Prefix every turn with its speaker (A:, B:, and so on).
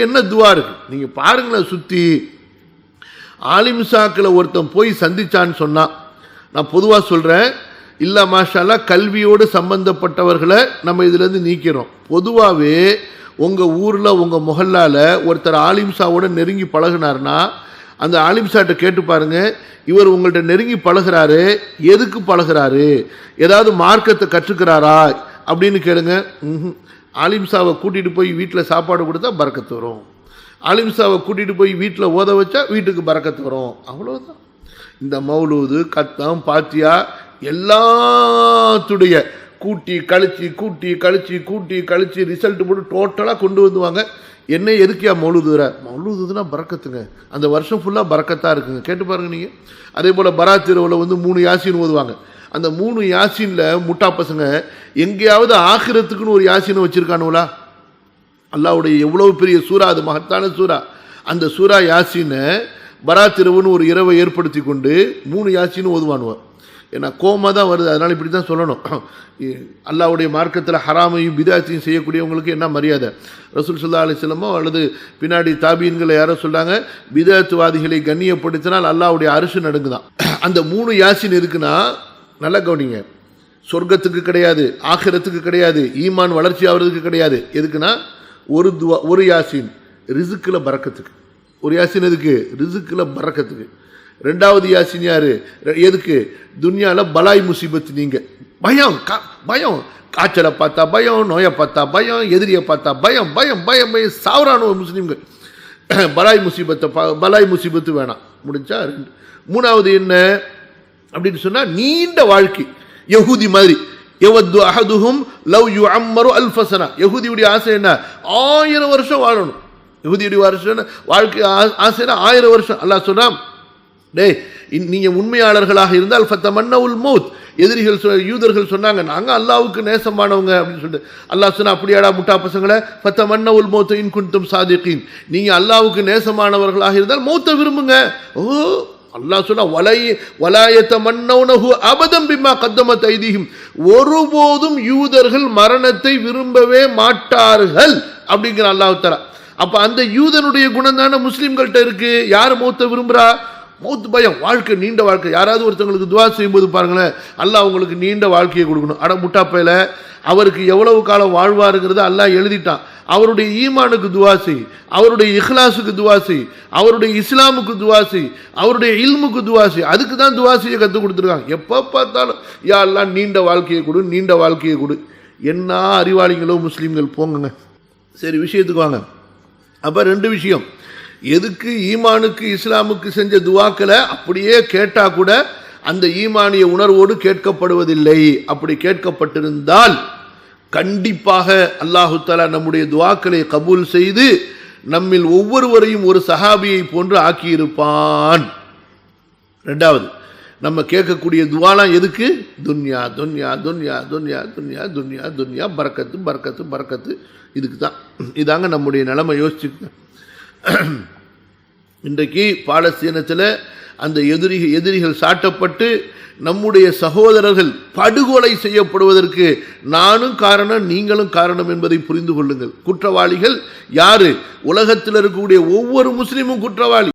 A: என்ன துவா இருக்கு? நீங்க பாருங்களேன் சுத்தி. ஆலிம்சாக்கில் ஒருத்தன் போய் சந்திச்சான்னு சொன்னான் நான் பொதுவாக சொல்கிறேன் இல்லை மாஷாலா கல்வியோடு சம்பந்தப்பட்டவர்களை நம்ம இதுலேருந்து நீக்கிறோம். பொதுவாகவே உங்கள் ஊரில் உங்கள் முகல்லால் ஒருத்தர் ஆலிம்சாவோட நெருங்கி பழகுனாருன்னா அந்த ஆலிம்சாட்ட கேட்டு பாருங்கள் இவர் உங்கள்கிட்ட நெருங்கி பழகிறாரு எதுக்கு பழகுறாரு? ஏதாவது மார்க்கத்தை கற்றுக்கிறாரா? அப்படின்னு கேளுங்க. ஆலிம்சாவை கூட்டிகிட்டு போய் வீட்டில் சாப்பாடு கொடுத்தா பறக்கத்து வரும். ஆலிம்சாவை கூட்டிகிட்டு போய் வீட்டில் ஓத வச்சா வீட்டுக்கு பறக்கத்து வரும். அவ்வளோதான் இந்த மௌலூது கத்தம் பாத்தியா எல்லாத்துடைய கூட்டி கழிச்சு கூட்டி கழிச்சு கூட்டி கழிச்சு ரிசல்ட் போட்டு டோட்டலாக கொண்டு வந்துவாங்க. என்ன எதுக்கியா மௌலூதுற மௌலூதுனா பறக்கத்துங்க. அந்த வருஷம் ஃபுல்லாக பறக்கத்தாக இருக்குங்க. கேட்டு பாருங்க நீங்கள் அதே போல் பராத் இரவில் வந்து மூணு யாசின்னு ஓதுவாங்க. அந்த மூணு யாசினில் முட்டா பசங்க எங்கேயாவது ஆகிறத்துக்குன்னு ஒரு யாசினை வச்சுருக்கானுங்களா? அல்லாவுடைய எவ்வளோ பெரிய சூறா அது மகத்தான சூறா. அந்த சூறா யாசினை வராத்திரவுன்னு ஒரு இரவை ஏற்படுத்தி கொண்டு மூணு யாசின்னு ஓதுவானுவார் ஏன்னா கோமா தான் வருது. அதனால் இப்படி தான் சொல்லணும். அல்லாவுடைய மார்க்கத்தில் ஹராமையும் பிதாத்தையும் செய்யக்கூடியவங்களுக்கு என்ன மரியாதை? ரசூல் சுல்லா அலிஸ்லமோ அல்லது பின்னாடி தாபீன்களை யாரோ சொல்கிறாங்க பிதாத்துவாதிகளை கண்ணியப்படுத்தினால் அல்லாவுடைய அரிசி நடுங்குதான். அந்த மூணு யாசின் எதுக்குன்னா நல்லா கவனிங்க. சொர்க்கத்துக்கு கிடையாது ஆகிரத்துக்கு கிடையாது ஈமான் வளர்ச்சி ஆகிறதுக்கு கிடையாது. எதுக்குன்னா ஒரு துவா ஒரு யாசின் ரிசுக்கில் பறக்கத்துக்கு. ஒரு யாசின் எதுக்கு? ரிசுக்கில் பறக்கத்துக்கு. ரெண்டாவது யாசின் யார்? எதுக்கு? துன்யாவில் பலாய் முசீபத் நீங்கள் பயம் கா- பயம். காய்ச்சலை பார்த்தா பயம் நோயை பார்த்தா பயம் எதிரியை பார்த்தா பயம் பயம் பயம் பயம். சாவரான முஸ்லீம்கள். பலாய் முசீபத்தை பலாய் முசீபத்து வேணாம். முடிஞ்சா ரெண்டு. மூணாவது என்ன? அப்படின்னு சொன்னால் நீண்ட வாழ்க்கை. யகுதி மாதிரி. எவது அஹதுஹும் லவ் யூ அம்மரு அல்ஃபசனா யகுதியுடைய ஆசை என்ன? ஆயிரம் வருஷம் வாழணும். யகுதியுடைய வருஷம் வாழ்க்கை ஆ- ஆசைனா ஆயிரம் வருஷம். அல்லாஹ் சொன்னா டேய் இன்- உண்மையாளர்களாக இருந்தால் ஃபத்தமன்ன உல் மௌத். எதிரிகள் சொ- யூதர்கள் சொன்னாங்க நாங்கள் அல்லாவுக்கு நேசமானவங்க அப்படின்னு சொல்லிட்டு. அல்லாஹ் சொன்னா அப்படியாடா முட்டா பசங்களை ஃபத்தமன்ன உல் மௌத்த இன் குன்தும் சாதிகீன். நீங்கள் அல்லாவுக்கு நேசமானவர்களாக இருந்தால் மௌத்தை விரும்புங்க. ஓ அல்லாஹ் சொன்னா வலை வலாயத்த மன்னவுனகு அபதம் பிம்மா கத்தம தைதீகம் ஒருபோதும் யூதர்கள் மரணத்தை விரும்பவே மாட்டார்கள் அப்படிங்கிற அல்லாஹ் தரா அப்போ அந்த யூதனுடைய குணம் தானே முஸ்லீம்கள்கிட்ட இருக்கு? யார் மூத்த விரும்புகிறா மௌத் பயம் வாழ்க்கை நீண்ட வாழ்க்கை. யாராவது ஒருத்தவங்களுக்கு துவா செய்யும்போது பாருங்களேன் அல்லாஹ் அவங்களுக்கு நீண்ட வாழ்க்கையை கொடுக்கணும். அட முட்டாப்பையில அவருக்கு எவ்வளவு காலம் வாழ்வாருங்கிறத அல்லாஹ் எழுதிட்டான். அவருடைய ஈமானுக்கு துவாசி அவருடைய இஹ்லாஸுக்கு துவாசி அவருடைய இஸ்லாமுக்கு துவாசி அவருடைய இல்முக்கு துவாசி அதுக்கு தான் துவாசியை கற்றுக் கொடுத்துருக்காங்க. எப்போ பார்த்தாலும் யா நீண்ட வாழ்க்கையை கொடு நீண்ட வாழ்க்கையை கொடு. என்ன அறிவாளிகளோ முஸ்லீம்கள் போங்கங்க. சரி விஷயத்துக்கு வாங்க. அப்போ ரெண்டு விஷயம். எதுக்கு ஈமானுக்கு இஸ்லாமுக்கு செஞ்ச துவாக்களை அப்படியே கேட்டால் கூட அந்த ஈமானிய உணர்வோடு கேட்கப்படுவதில்லை. அப்படி கேட்கப்பட்டிருந்தால் கண்டிப்பாக அல்லாஹு தஆலா நம்முடைய துவாக்களை கபூல் செய்து நம்மில் ஒவ்வொருவரையும் ஒரு சஹாபியை போன்று ஆக்கியிருப்பான். ரெண்டாவது நம்ம கேட்கக்கூடிய துவாலாம் எதுக்கு? துன்யா துன்யா துன்யா துன்யா துன்யா துன்யா துன்யா பறக்கத்து பறக்கத்து பறக்கத்து இதுக்கு தான். இதாங்க நம்முடைய நிலைமை. யோசிச்சுக்க இன்றைக்கு பாலஸ்தீனத்தில் அந்த எதிரி எதிரிகள் சாட்டப்பட்டு நம்முடைய சகோதரர்கள் படுகொலை செய்யப்படுவதற்கு நானும் காரணம் நீங்களும் காரணம் என்பதை புரிந்து கொள்ளுங்கள். குற்றவாளிகள் யாரு? உலகத்தில் இருக்கக்கூடிய ஒவ்வொரு முஸ்லீமும் குற்றவாளி.